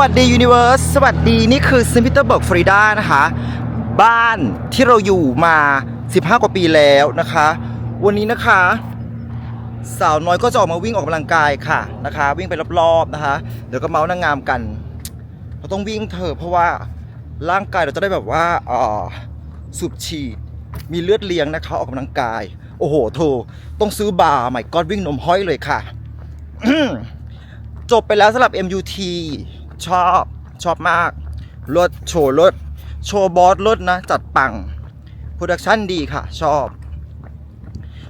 วัสดียูนิเว r ร์สสวัสดีนี่คือซิมพิเตอร์เบิร์กฟรีดานะคะ บ้านที่เราอยู่มา 15 กว่าปีแล้วนะคะ วันนี้นะคะ สาวน้อยก็จะออกมาวิ่งออกกำลังกายค่ะนะคะ วิ่งไปรอบๆนะคะ เดี๋ยวก็เมาส์นางงามกัน เราต้องวิ่งเถอะเพราะว่าร่างกายเราจะได้แบบว่าอ่อสูบฉีดมีเลือดเลี้ยงนะคะ ออกกำลังกาย โอ้โหโถต้องซื้อบาร์ใหม่ก้อนวิ่งนมห้อยเลยค่ะจบไปแล้วสำหรับ MUT ชอบชอบมาก รถโชว์รถ โชว์บอสรถนะ จัดปัง โปรดักชั่นดีค่ะ ชอบ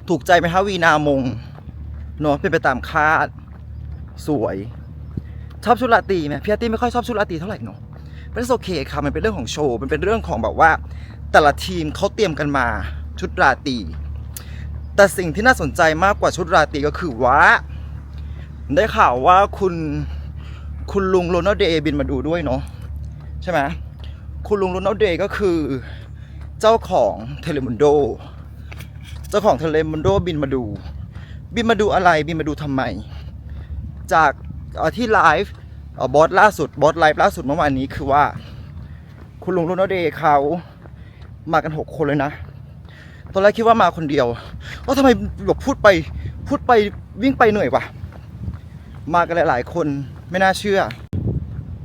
ถูกใจไหมคะวีนามงเนาะเป็นไปตามคาด สวย ชอบชุดราตรีไหมพี่อาตี้ไม่ค่อยชอบชุดราตรีเท่าไหร่เนาะเป็นโอเคค่ะ มันเป็นเรื่องของโชว์ มันเป็นเรื่องของแบบว่า แต่ละทีมเขาเตรียมกันมาชุดราตรีแต่สิ่งที่น่าสนใจมากกว่าชุดราตรีก็คือว่า ได้ข่าวว่าคุณ คุณลุงโรนัลเดย์บินมาดูด้วยเนาะใช่ไหมคุณลุงโรนัลเดย์ก็คือเจ้าของเทเลมุนโด เจ้าของเทเลมุนโดบินมาดู บินมาดูอะไรบินมาดูทำไม จากที่ไลฟ์บอสล่าสุดบอสไลฟ์ล่าสุดเมื่อวานนี้คือว่า คุณลุงโรนัลเดย์เขามากันหกคนเลยนะตอนแรกคิดว่ามาคนเดียวเอ้าทำไมแบบพูดไปพูดไปวิ่งไปเหนื่อยวะมากันหลาย ๆ คน ไม่น่าเชื่อ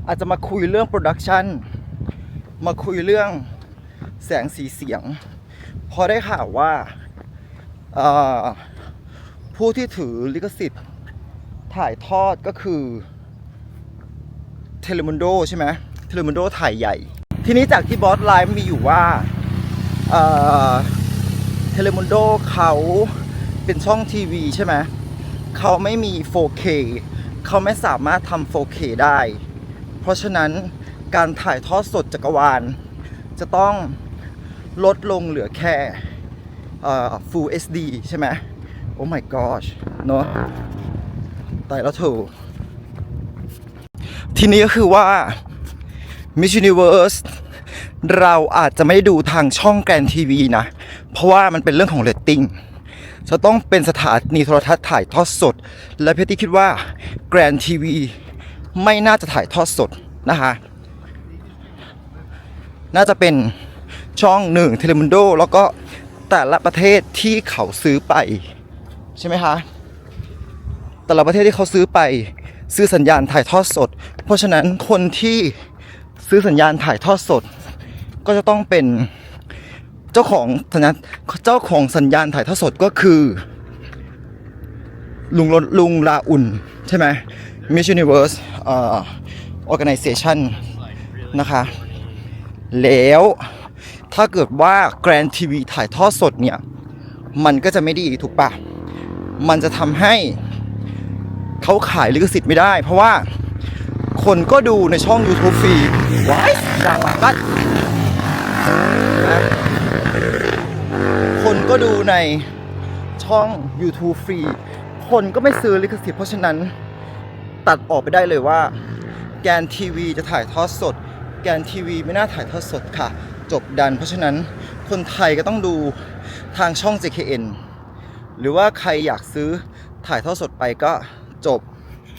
อาจจะมาคุยเรื่องโปรดักชันมาคุยเรื่องแสงสีเสียง พอได้ข่าวว่า ผู้ที่ถือลิขสิทธิ์ถ่ายทอดก็คือเทเลมุนโดใช่ไหมเทเลมุนโดถ่ายใหญ่ ทีนี้จากที่บอสไลฟ์มีอยู่ว่าเทเลมุนโดเขาเป็นช่องทีวีใช่ไหมเขาไม่มี 4K เขาไม่สามารถทำ 4K ได้ เพราะฉะนั้นการถ่ายทอดสดจักรวาล จะต้องลดลงเหลือแค่ Full HD ใช่ไหมโอ้ my gosh เนอะตายแล้วถอะทีนี้ก็คือว่า Miss Universe เราอาจจะไม่ด้ดูทางช่องแกรนทีวีนะ เพราะว่ามันเป็นเรื่องของเรตติ้ง จะต้องเป็นสถานีโทรทัศน์ถ่ายทอดสด และเพชรที่คิดว่าแกรนทีวีไม่น่าจะถ่ายทอดสดนะคะน่าจะเป็นช่องหนึ่งเทเลมุนโดแล้วก็แต่ละประเทศที่เขาซื้อไป ใช่ไหมคะ แต่ละประเทศที่เขาซื้อไปซื้อสัญญาณถ่ายทอดสด เพราะฉะนั้นคนที่ซื้อสัญญาณถ่ายทอดสด ก็จะต้องเป็น เจ้าของสัญญาณเจ้าของสัญญาณถ่ายทอดสดก็คือ ลุงรลุงลาอุ่น ใช่ไหม Miss Universe เอ่อ organization นะคะ แล้วถ้าเกิดว่า Grand TV ถ่ายทอดสดเนี่ย มันก็จะไม่ดีถูกปะมันจะทำให้เขาขายลิขสิทธิ์ไม่ได้ เพราะว่าคนก็ดูในช่อง YouTube ฟรีว้ายดังมากบัด ก็ดูในช่อง YouTube ฟรี คนก็ไม่ซื้อลิขสิทธิ์เพราะฉะนั้นตัดออกไปได้เลยว่า แกนทีวีจะถ่ายทอดสด แกนทีวีไม่น่าถ่ายทอดสดค่ะ จบดัน เพราะฉะนั้นคนไทยก็ต้องดูทางช่อง JKN หรือว่าใครอยากซื้อถ่ายทอดสดไปก็จบ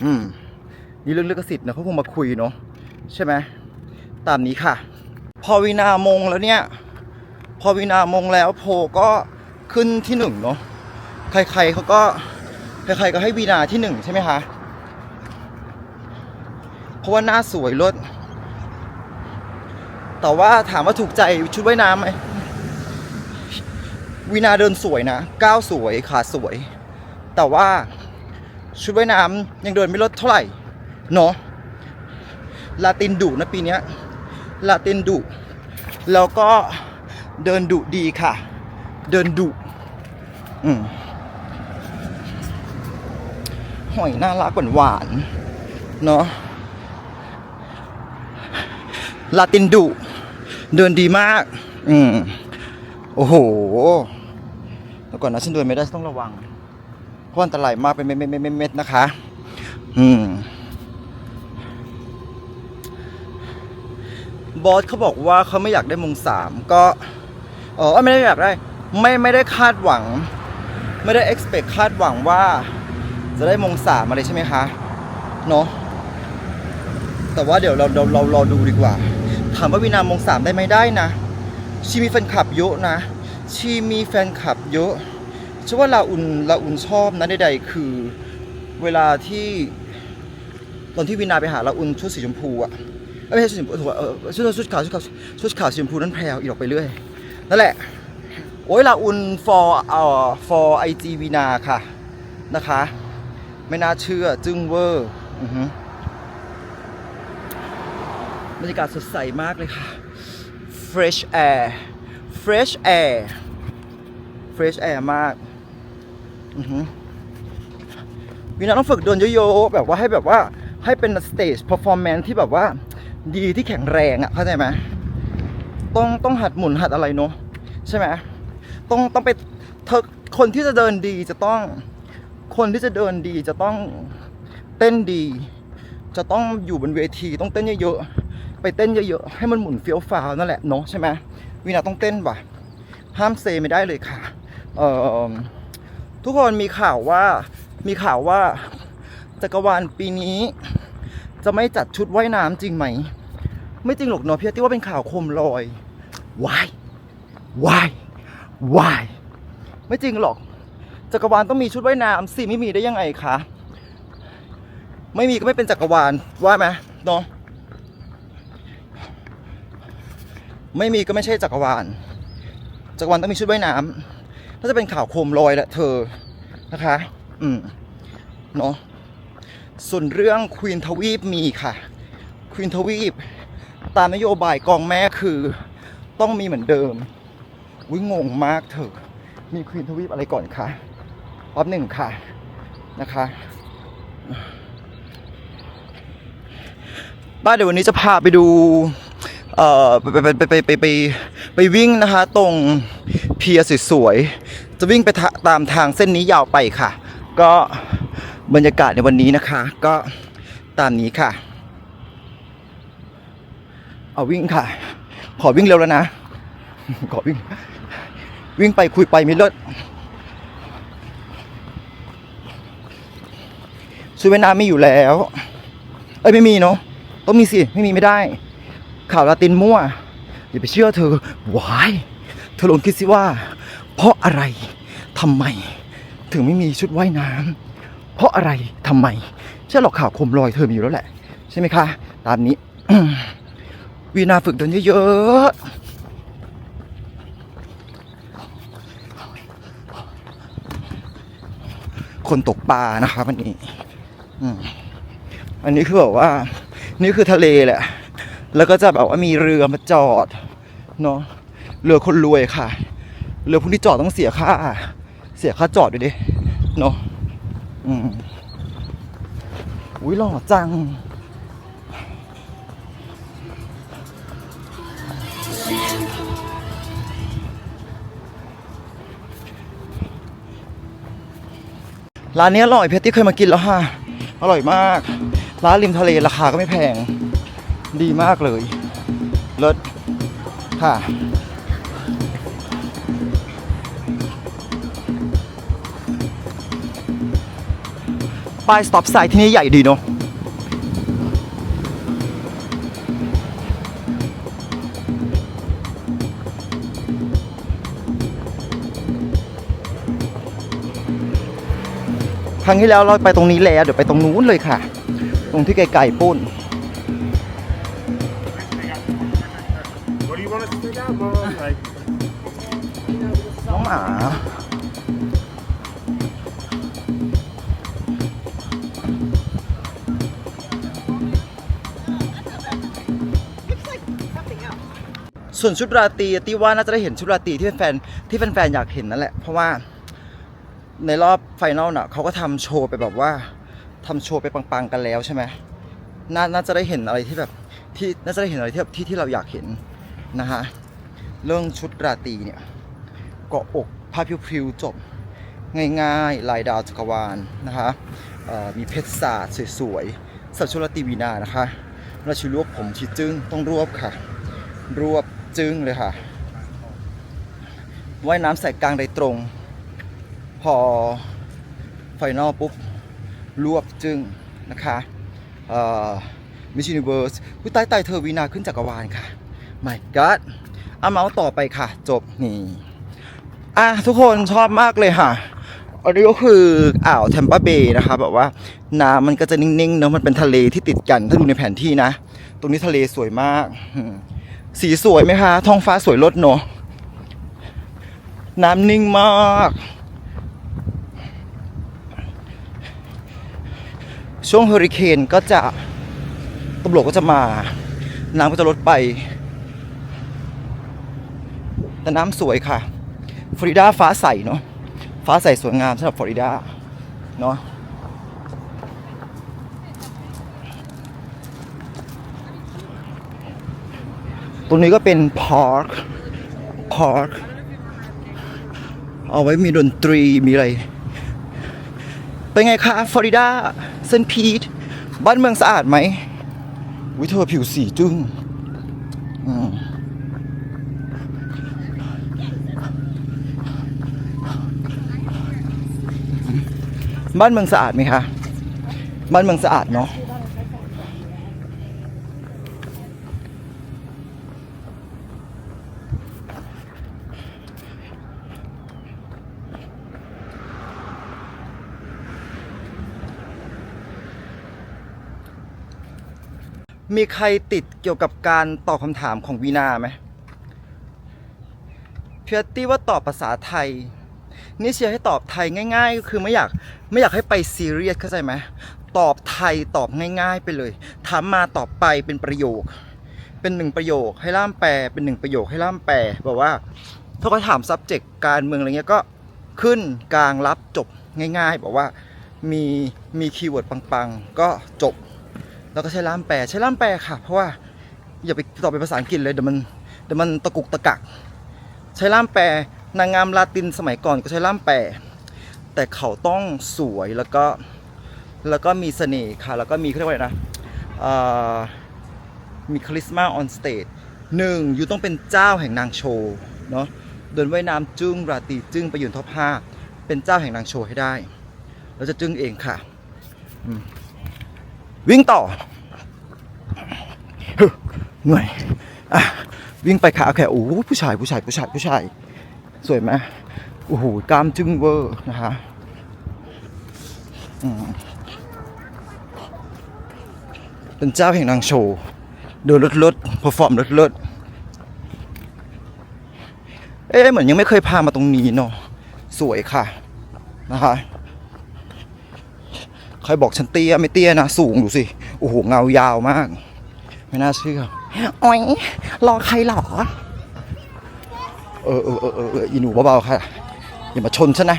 อืม นี่เรื่องลิขสิทธิ์นะเขาคงมาคุยเนาะใช่ไหมตามนี้ค่ะ พอวินามงแล้วเนี่ย พอวินามงแล้วโพลก็ ขึ้นที่หนึ่งเนาะใครๆเขาก็ใครๆก็ให้วีนาที่หนึ่งใช่ไหมคะเพราะว่าหน้าสวยลดแต่ว่าถามว่าถูกใจชุดว่ายน้ำไหมวีนาเดินสวยนะก้าวสวยขาสวย แต่ว่าชุดว่ายน้ำยังเดินไม่ลดเท่าไหร่เนาะลาตินดุนะปีนี้ลาตินดุแล้วก็เดินดุดีค่ะ เดินดุ อืมหอยน่ารักหวานๆเนาะลาตินดุ เดินดีมาก อืม โอ้โห แล้วก่อนนะฉันเดินไม่ได้ต้องระวัง เพราะอันตรายมากเป็นเม็ดๆๆๆนะคะ อืม บอสเขาบอกว่าเขาไม่อยากได้มงสามก็ เออไม่ได้อยากได้ ไม่ไม่ได้คาดหวัง ไม่ได้ expect คาดหวังว่า จะได้มงสามอะไรใช่ไหมคะ เนอะแต่ว่าเดี๋ยวเราเราเรารอดูดีกว่า ถามว่าวีนามงสามได้ไหมได้นะ ชีมีแฟนคลับเยอะนะ ชีมีแฟนคลับเยอะเชื่อว่าลาอุนลาอุนชอบนะใดๆคือเวลาที่ตอนที่วีนาไปหาลาอุนชุดสีชมพูอะไม่ใช่ชุดสีชมพูถูกปะเออชุดชุดขาวชุดขาวชุดขาวสีชมพูนั่นแพรวอีกออกไปเรื่อยนั่นแหละ โอ้ยลาอุน for เอ่อ for IG วีนาค่ะ นะคะ ไม่น่าเชื่อจึงเวอร์บรรยากาศสดใสมากเลยค่ะ fresh air fresh air fresh air มากวินาต้องฝึกเดินเยอะๆแบบว่าให้แบบว่าให้เป็น stage performance ที่แบบว่าดีที่แข็งแรงอะ่ะเข้าใจไหมต้องต้องหัดหมุนหัดอะไรเนาะใช่ไหม ต้องต้องไปเธอคนที่จะเดินดีจะต้อง คนที่จะเดินดีจะต้องเต้นดี จะต้องอยู่บนเวทีต้องเต้นเยอะๆไปเต้นเยอะๆให้มันหมุนเฟี้ยวฟ้าวนั่นแหละเนาะใช่ไหมวินาต้องเต้นว่ะห้ามเซไม่ได้เลยค่ะเอ่อทุกคนมีข่าวว่ามีข่าวว่าจักรวาลปีนี้ จะไม่จัดชุดว่ายน้ำจริงไหม ไม่จริงหรอกเนาะพี่ที่ว่าเป็นข่าวคมลอยวายวาย วายไม่จริงหรอก จักรวาลต้องมีชุดว่ายน้ำสิไม่มีได้ยังไงคะ ไม่มีก็ไม่เป็นจักรวาลว่าไหมเนาะไม่มีก็ไม่ใช่จักรวาล จักรวาลต้องมีชุดว่ายน้ำน่าจะเป็นข่าวโคมลอยแหละเธอนะคะ อืมเนาะส่วนเรื่องควีนทวีปมีค่ะควีนทวีปตามนโยบายกองแม่คือต้องมีเหมือนเดิม วิงงมากเถอะมีควีนทวีปอะไรก่อนคะรอบหนึ่งค่ะนะคะบ้านเดี๋ยววันนี้จะพาไปดูเอ่อไปไปไปไปไปไปไปวิ่งนะคะ ตรงเพียร์สวยๆจะวิ่งไปตามทางเส้นนี้ยาวไปค่ะ ก็บรรยากาศในวันนี้นะคะ ก็ตามนี้ค่ะ เอาวิ่งค่ะ ขอวิ่งเร็วแล้วนะ ขอวิ่ง วิ่งไปคุยไปม่เลิศชุดว่ายน้ำมีอยู่แล้ว เอ้ยไม่มีเนาะต้องมีสิ ไม่มีไม่ได้ ข่าวลาตินมั่ว อย่าไปเชื่อเธอวายเธอลองคิดสิว่า เพราะอะไรทำไม ถึงไม่มีชุดว่ายน้ำเพราะอะไรทำไมใช่หรอกข่าวคมลอยเธอมีอยู่แล้วแหละ ใช่ไหมคะ ตามนี้ วีนาฝึกเดินเยอะๆ คนตกปลานะคะวันนี้อันนี้คือแบบว่า นี่คือทะเลแหละ แล้วก็จะแบบว่ามีเรือมาจอดเนาะเรือคนรวยค่ะ เรือพวกที่จอดต้องเสียค่า เสียค่าจอดด้วยดิเนาะอืมอุ้ยหล่อจัง ร้านนี้อร่อยเพชรที่เคยมากินแล้วค่ะ อร่อยมาก ร้านริมทะเลราคาก็ไม่แพง ดีมากเลยเลิศค่ะ ป้ายสต็อปไซด์ที่นี่ใหญ่ดีเนาะ รั้งที่แล้วเราไปตรงนี้แล้วเดี๋ยวไปตรงนู้นเลยค่ะ ตรงที่ไกลๆปุ้น What do you want us to take out, Mom? Like, น้องหมา ส่วนชุดราตรีตีว่าน่าจะได้เห็นชุดราตรีที่แฟนๆที่แฟนๆอยากเห็นนั่นแหละ เพราะว่า ในรอบไฟนอลน่ะเขาก็ทำโชว์ไปแบบว่าทำโชว์ไปปังๆกันแล้วใช่ไหมนาน่าจะได้เห็นอะไรที่แบบที่น่าจะได้เห็นอะไรที่แบบที่ที่เราอยากเห็นนะฮะเรื่องชุดราตรีเนี่ยเกาะอกผ้าพริ้วๆจบ ง่ายๆ ลายดาวจักรวาลนะคะมีเพชรศาสตร์สวยๆสัตว์ชลตีวีนานะคะราชิรวบผมชิจึ้งต้องรวบค่ะ รวบจึ้งเลยค่ะว่ายน้ำใส่กลางใดตรง พอไฟนอลปุ๊บ รวบจึงนะคะเอ่อ Miss Universe ผู้ใต้ตเธอวีนาขึ้นจักรวาลค่ะ My God เอาเมาส์ต่อไปค่ะ จบนี่ อะ ทุกคนชอบมากเลยค่ะอันนี้ก็คืออ่าวแทมปาเบย์นะคะแบบว่าน้ำมันก็จะนิ่งๆเนอะมันเป็นทะเลที่ติดกัน ถ้าดูในแผนที่นะ ตรงนี้ทะเลสวยมาก สีสวยไหมคะ ท้องฟ้าสวยลดเนอะน้ำนิ่งมาก ช่วงเฮอริเคนก็จะตำรวจก็จะมา น้ำก็จะลดไป แต่น้ำสวยค่ะ ฟลอริดาฟ้าใสเนาะฟ้าใสสวยงามสำหรับฟลอริดาเนาะตรงนี้ก็เป็นพาร์ค พาร์ค เอาไว้มีดนตรีมีอะไร เป็นไงคะฟลอริดาเซนพีทบ้านเมืองสะอาดไหมวิเธอผิวสีจึ้งบ้านเมืองสะอาดไหมคะ บ้านเมืองสะอาดเนาะ มีใครติดเกี่ยวกับการตอบคำถามของวีนาไหมเพียตี้ว่าตอบภาษาไทย นี่เชียร์ให้ตอบไทยง่ายๆก็คือไม่อยากไม่อยากให้ไปซีเรียสเข้าใจไหมตอบไทยตอบง่าย ๆ ไปเลยถามมาตอบไปเป็นประโยค เป็นหนึ่งประโยคให้ล่ามแปลเป็นหนึ่งประโยคให้ล่ามแปลบอกว่า ถ้าเขาถาม subject การเมืองอะไรเงี้ยก็ขึ้นกลางรับจบง่ายๆบอกว่ามีมีคีย์เวิร์ดปังๆ ก็จบ แล้วก็ใช้ล่ามแปลใช้ล่ามแปลค่ะ เพราะว่าอย่าไปตอบเป็นภาษาอังกฤษเลยเดี๋ยวมันเดี๋ยวมันตะกุกตะกัก ใช้ล่ามแปลนางงามลาตินสมัยก่อนก็ใช้ล่ามแปลแต่เขาต้องสวยแล้วก็แล้วก็มีเสน่ห์ค่ะ แล้วก็มีเขาเรียกว่าอะไรนะมีคาลิสมาออนสเตจหนึ่งยูต้องเป็นเจ้าแห่งนางโชว์เนาะเดินว่ายน้ำจึ้งราตรีจึ้งไปยืนท็อปห้าเป็นเจ้าแห่งนางโชว์ให้ได้ เราจะจึ้งเองค่ะอืม วิ่งต่อเหนื่อยอะวิ่งไปขาแค่โอ้โหผู้ชายผู้ชายผู้ชายผู้ชายสวยไหมโอ้โหกล้ามจึ้งเวอร์นะคะเป็นเจ้าแห่งนางโชว์เดินรถรถเพอร์ฟอร์มรถรถเอ๊ะเหมือนยังไม่เคยพามาตรงนี้เนาะสวยค่ะนะคะ ใครบอกฉันเตี้ยไม่เตี้ยนะ สูงดูสิ โอ้โห เงายาวมาก ไม่น่าเชื่อโอ้ยรอใครหรอเออเออเออเออเอออีหนูเบาๆค่ะ อย่ามาชนฉันนะ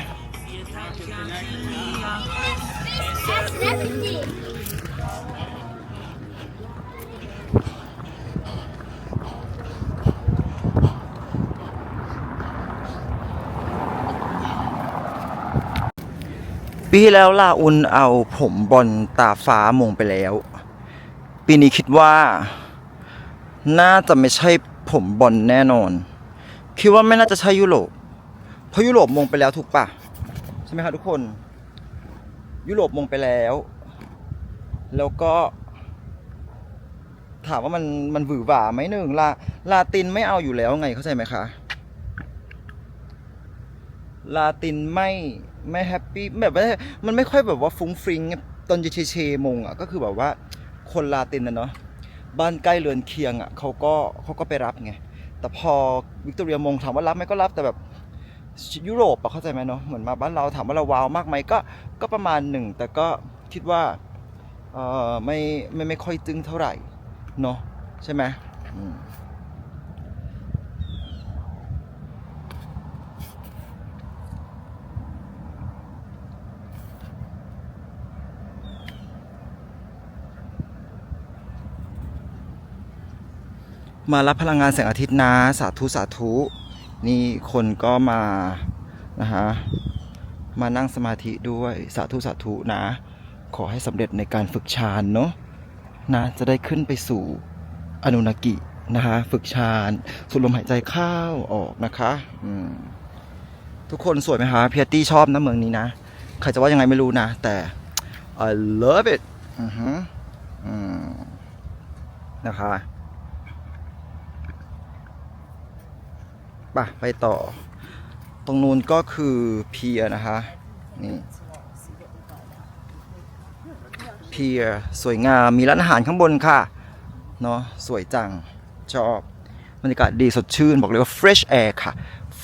ปีที่แล้วลาอุนเอาผมบอลตาฟ้ามงไปแล้ว ปีนี้คิดว่า น่าจะไม่ใช่ผมบอลแน่นอน คิดว่าไม่น่าจะใช่ยุโรป เพราะยุโรปมงไปแล้วถูกปะใช่ไหมคะทุกคน ยุโรปมงไปแล้ว แล้วก็ ถามว่ามันมันหวือหวาไหมหนึ่งลาลาตินไม่เอาอยู่แล้วไงเข้าใจไหมคะ ลาตินไม่ ไม่แฮปปี้แบบว่ามันไม่ค่อยแบบว่าฟุ้งฟริ้งตอนเชเชมงอะก็คือแบบว่าคนลาตินนะเนาะบ้านใกล้เรือนเคียงอะเขาก็เขาก็ไปรับไงแต่พอวิกตอเรียมงถามว่ารับไหมก็รับแต่แบบยุโรปอะเข้าใจไหมเนาะเหมือนมาบ้านเราถามว่าเราว้าวมากไหมก็ก็ประมาณหนึ่งแต่ก็คิดว่าเออไม่ไม่ไม่ค่อยจึ้งเท่าไหร่เนาะใช่ไหม มารับพลังงานแสงอาทิตย์นะ สาธุสาธุ นี่คนก็มานะฮะมานั่งสมาธิด้วยสาธุสาธุนะ ขอให้สำเร็จในการฝึกฌานเนาะนะจะได้ขึ้นไปสู่อนุนากินะคะฝึกฌานสูดลมหายใจเข้าออกนะคะอืมทุกคนสวยไหมคะเพียตี้ชอบนะเมืองนี้นะ ใครจะว่ายังไงไม่รู้นะ แต่ I love it อือฮึอืมนะคะ ไปไปต่อ ตรงนู้นก็คือเพียนะคะนี่เพียสวยงามมีร้านอาหารข้างบนค่ะเนาะสวยจัง ชอบบรรยากาศดีสดชื่น บอกเลยว่า fresh air ค่ะ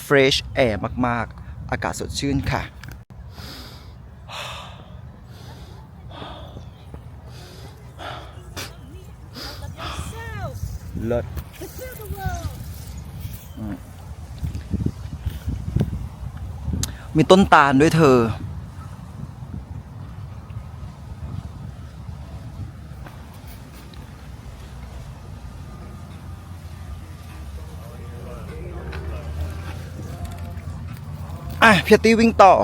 fresh air มาก ๆ อากาศสดชื่นค่ะ เลิศอื มีต้นตาลด้วยเธอ อะเพียตี้วิ่งต่อ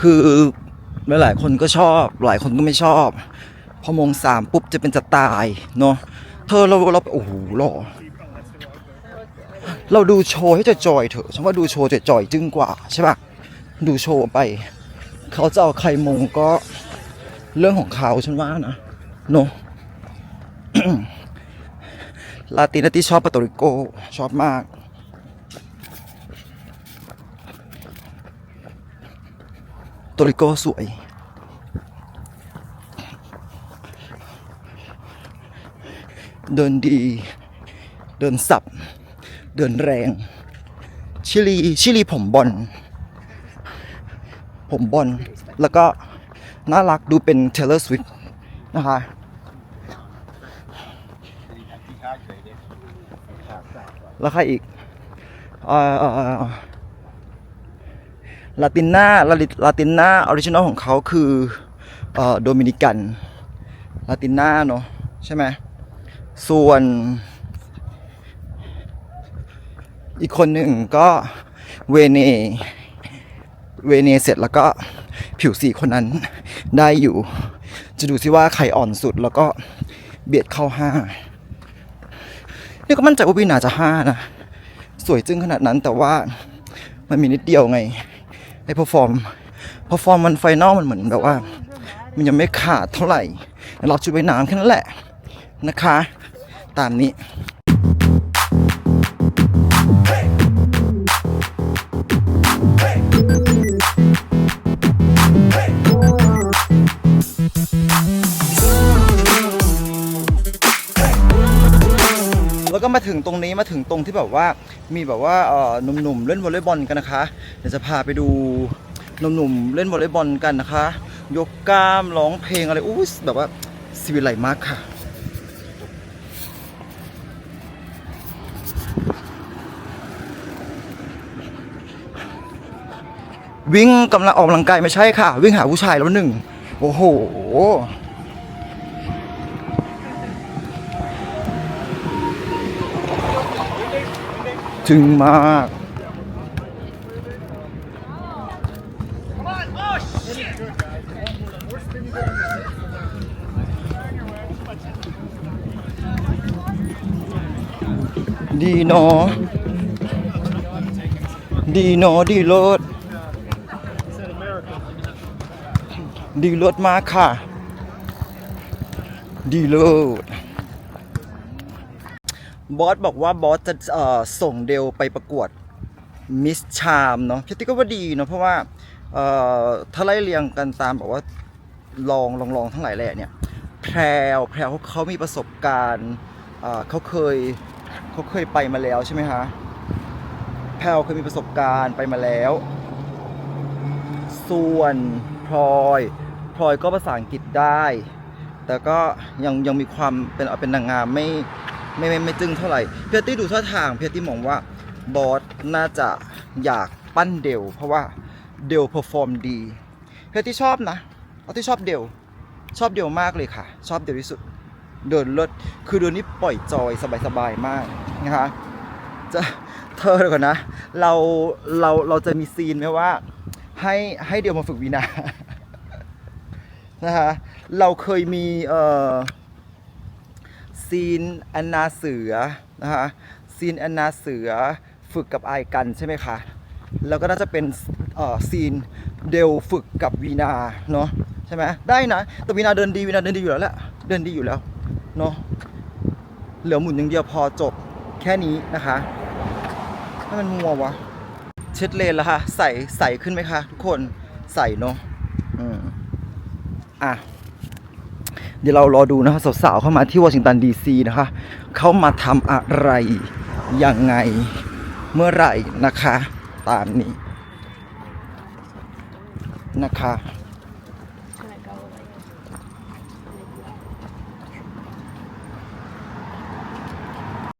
คือหลายคนก็ชอบ หลายคนก็ไม่ชอบ พอโมงสามปุ๊บจะเป็นจะตาย เนาะเธอเราเราโอ้โหหล่อ เราดูโชว์ให้จอยเถอะฉันว่าดูโชว์จอยจึงกว่าใช่ปะดูโชว์ไป เขาจะเอาใครมงก็เรื่องของเขาฉันว่านะเนลาตินที่ชอบปาโตริโกชอบมากโตริโกสวยเดินดี เดินสับ เดินแรง ชิลีชิลีผมบอลผมบอลแล้วก็น่ารักดูเป็นเทเลอร์สวิฟนะคะแล้วใครอีกอ่อลาติน่าลาลิลาติน่าออริจินอลของเขาคือเอ่อโดมินิกัน ลาติน่าเนาะใช่ไหม ส่วน อีกคนหนึ่งก็เวเนเวเนเสร็จแล้วก็ผิวสีคนนั้นได้อยู่ จะดูซิว่าใครอ่อนสุดแล้วก็เบียดเข้าห้านี่ก็มั่นใจว่าวินาจะห้านะ สวยจึงขนาดนั้นแต่ว่ามันมีนิดเดียวไงไอ้พอฟอร์มพอฟอร์มมันไฟนอลมันเหมือนแบบว่า มันยังไม่ขาดเท่าไหร่เราชุดว่าน้ำแค่นั้นแหละนะคะ ตามนี้ มาถึงตรงนี้มาถึงตรงที่แบบว่ามีแบบว่าเอ่อหนุ่มๆเล่นวอลเลย์บอลกันนะคะ เดี๋ยวจะพาไปดูหนุ่มๆเล่นวอลเลย์บอลกันนะคะ ยกกล้ามร้องเพลงอะไรอู้แบบว่าสวิไลมากค่ะวิ่งกำลังออกกำลังกายไม่ใช่ค่ะ วิ่งหาผู้ชายแล้วหนึ่ง โอ้โห จึงมาก ดีนอ ดีนอดีเลิศดีเลิศมากค่ะ ดีเลิศ บอสบอกว่าบอสจะส่งเดลไปประกวดมิสชามเนาะพี่ติ๊กก็ว่าดีเนาะเพราะว่าถ้าไล่เรียงกันตามแบบว่าลองลองลองทั้งหลายแหล่เนี่ยแพรวแพรวเขาเขามีประสบการณ์เอ่อเขาเคยเขาเคยไปมาแล้วใช่ไหมคะแพรวเคยมีประสบการณ์ไปมาแล้ว ส่วนพลอยพลอยก็ภาษาอังกฤษได้ แต่ก็ยังยังมีความเป็นเป็นนางงามไม่ ไม่ไม่ไม่จึ้งเท่าไหร่เพียตี้ดูท่าทางเพียตี้มองว่าบอสน่าจะอยากปั้นเดลเพราะว่าเดลเพอร์ฟอร์มดีเพียตี้ชอบนะเอาที่ชอบเดลชอบเดลมากเลยค่ะ ชอบเดลที่สุด เดินรถคือเดินนี่ปล่อยจอยสบายๆมากนะคะจะเธอเดี๋ยวก่อนนะ เราเราเราจะมีซีนไหมว่า ให้ให้เดลมาฝึกวีนานะคะเราเคยมีเอ่อ ซีนแอนนาเสือนะคะซีนแอนนาเสือฝึกกับไอกันใช่ไหมคะแล้วก็น่าจะเป็นเอ่อซีนเดลฝึกกับวีนาเนาะฉช่ไหมได้นะแต่วีนาเดินดีวีนาเดินดีอยู่แล้วแหละเดินดีอยู่แล้วเนาะเหลือหมุนอย่างเดียวพอจบแค่นี้นะคะให้มันมัววะเช็ดเลนแล้วค่ะใส่ใส่ขึ้นไหมคะทุกคนใส่เนาะอืมอะ เดี๋ยวเรารอดูนะคะสาวๆเข้ามาที่วอชิงตันดีซีนะคะเขามาทำอะไรยังไงเมื่อไหร่นะคะ ตามนี้นะคะ